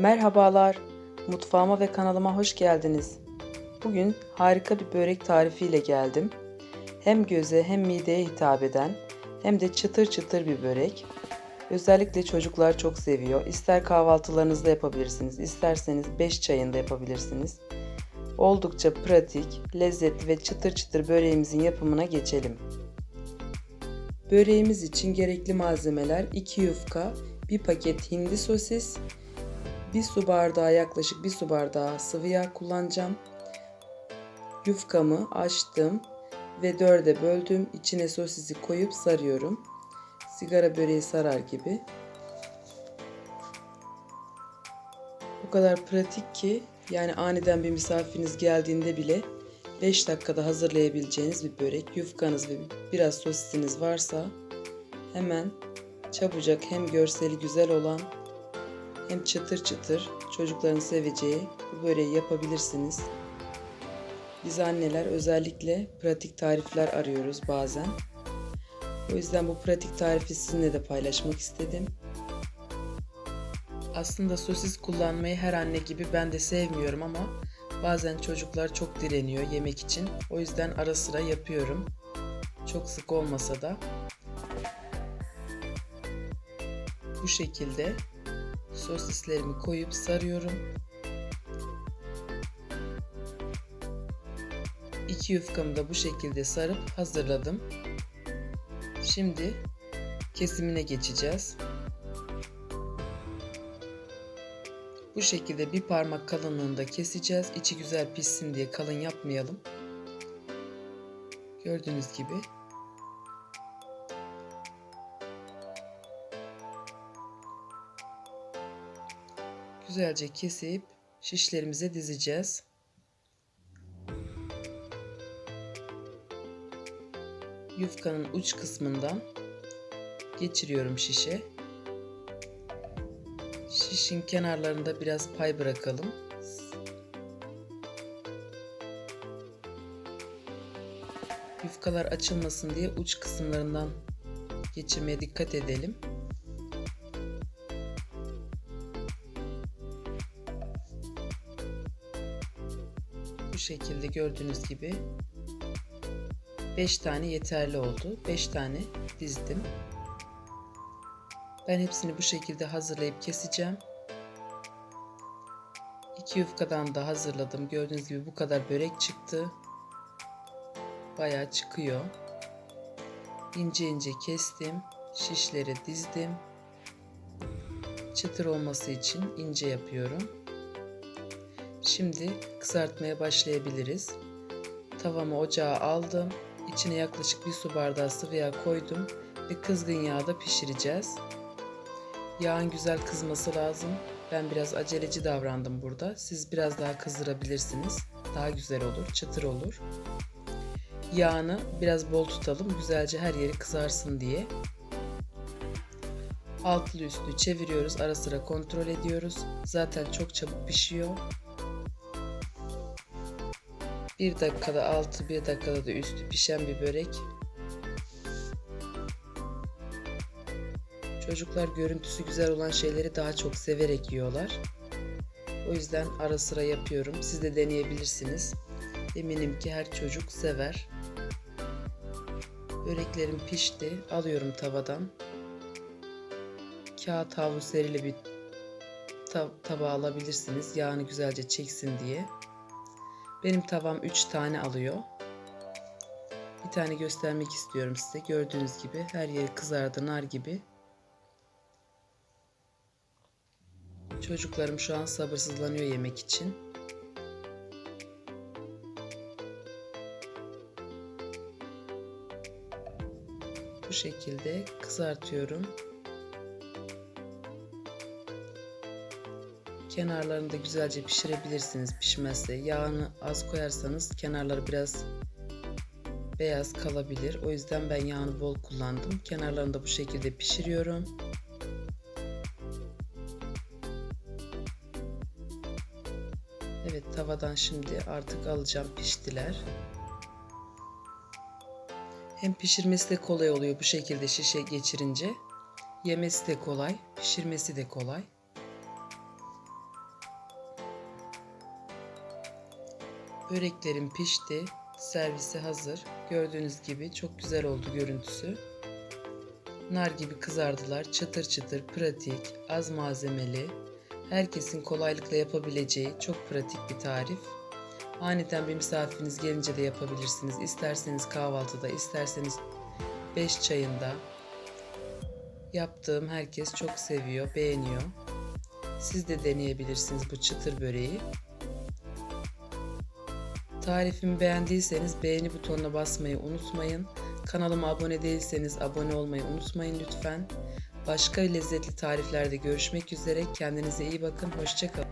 Merhabalar, mutfağıma ve kanalıma hoş geldiniz. Bugün harika bir börek tarifiyle geldim. Hem göze hem mideye hitap eden hem de çıtır çıtır bir börek. Özellikle çocuklar çok seviyor. İster kahvaltılarınızda yapabilirsiniz, isterseniz 5 çayında yapabilirsiniz. Oldukça pratik, lezzetli ve çıtır çıtır böreğimizin yapımına geçelim. Böreğimiz için gerekli malzemeler 2 yufka, 1 paket hindi sosis, 1 su bardağı yaklaşık 1 su bardağı sıvı yağ kullanacağım. Yufkamı açtım ve dörde böldüm. İçine sosisi koyup sarıyorum. Sigara böreği sarar gibi. O kadar pratik ki yani aniden bir misafiriniz geldiğinde bile 5 dakikada hazırlayabileceğiniz bir börek. Yufkanız ve biraz sosisiniz varsa hemen çabucak hem görseli güzel olan hem çıtır çıtır çocukların seveceği bu böreği yapabilirsiniz. Biz anneler özellikle pratik tarifler arıyoruz bazen. O yüzden bu pratik tarifi sizinle de paylaşmak istedim. Aslında sosis kullanmayı her anne gibi ben de sevmiyorum ama bazen çocuklar çok direniyor yemek için. O yüzden ara sıra yapıyorum. Çok sık olmasa da. Bu şekilde sosislerimi koyup sarıyorum. İki yufkamı da bu şekilde sarıp hazırladım. Şimdi kesimine geçeceğiz. Bu şekilde bir parmak kalınlığında keseceğiz. İçi güzel pişsin diye kalın yapmayalım. Gördüğünüz gibi güzelce kesip şişlerimize dizeceğiz. Yufkanın uç kısmından geçiriyorum şişe. Şişin kenarlarında biraz pay bırakalım. Yufkalar açılmasın diye uç kısımlarından geçirmeye dikkat edelim. Şekilde gördüğünüz gibi 5 tane yeterli oldu. 5 tane dizdim. Ben hepsini bu şekilde hazırlayıp keseceğim. 2 yufkadan da hazırladım. Gördüğünüz gibi bu kadar börek çıktı. Bayağı çıkıyor. İnce ince kestim. Şişleri dizdim. Çıtır olması için ince yapıyorum. Şimdi kızartmaya başlayabiliriz. Tavamı ocağa aldım. İçine yaklaşık bir su bardağı sıvı yağ koydum ve kızgın yağda pişireceğiz. Yağın güzel kızması lazım. Ben biraz aceleci davrandım burada. Siz biraz daha kızdırabilirsiniz. Daha güzel olur, çıtır olur. Yağını biraz bol tutalım. Güzelce her yeri kızarsın diye. Altlı üstlü çeviriyoruz. Ara sıra kontrol ediyoruz. Zaten çok çabuk pişiyor. Bir dakikada altı, bir dakikada da üstü pişen bir börek. Çocuklar görüntüsü güzel olan şeyleri daha çok severek yiyorlar. O yüzden ara sıra yapıyorum. Siz de deneyebilirsiniz. Eminim ki her çocuk sever. Böreklerim pişti. Alıyorum tavadan. Kağıt havlu serili bir tab tabağa alabilirsiniz. Yağını güzelce çeksin diye. Benim tavam 3 tane alıyor. Bir tane göstermek istiyorum size. Gördüğünüz gibi her yeri kızardı nar gibi. Çocuklarım şu an sabırsızlanıyor yemek için. Bu şekilde kızartıyorum. Kenarlarını da güzelce pişirebilirsiniz pişmezse. Yağını az koyarsanız kenarları biraz beyaz kalabilir. O yüzden ben yağını bol kullandım. Kenarlarını da bu şekilde pişiriyorum. Evet tavadan şimdi artık alacağım piştiler. Hem pişirmesi de kolay oluyor bu şekilde şişe geçirince. Yemesi de kolay, pişirmesi de kolay. Böreklerim pişti. Servise hazır. Gördüğünüz gibi çok güzel oldu görüntüsü. Nar gibi kızardılar. Çıtır çıtır, pratik, az malzemeli. Herkesin kolaylıkla yapabileceği çok pratik bir tarif. Aniden bir misafiriniz gelince de yapabilirsiniz. İsterseniz kahvaltıda, isterseniz 5 çayında. Yaptığım herkes çok seviyor, beğeniyor. Siz de deneyebilirsiniz bu çıtır böreği. Tarifimi beğendiyseniz beğeni butonuna basmayı unutmayın. Kanalıma abone değilseniz abone olmayı unutmayın lütfen. Başka lezzetli tariflerde görüşmek üzere. Kendinize iyi bakın. Hoşçakalın.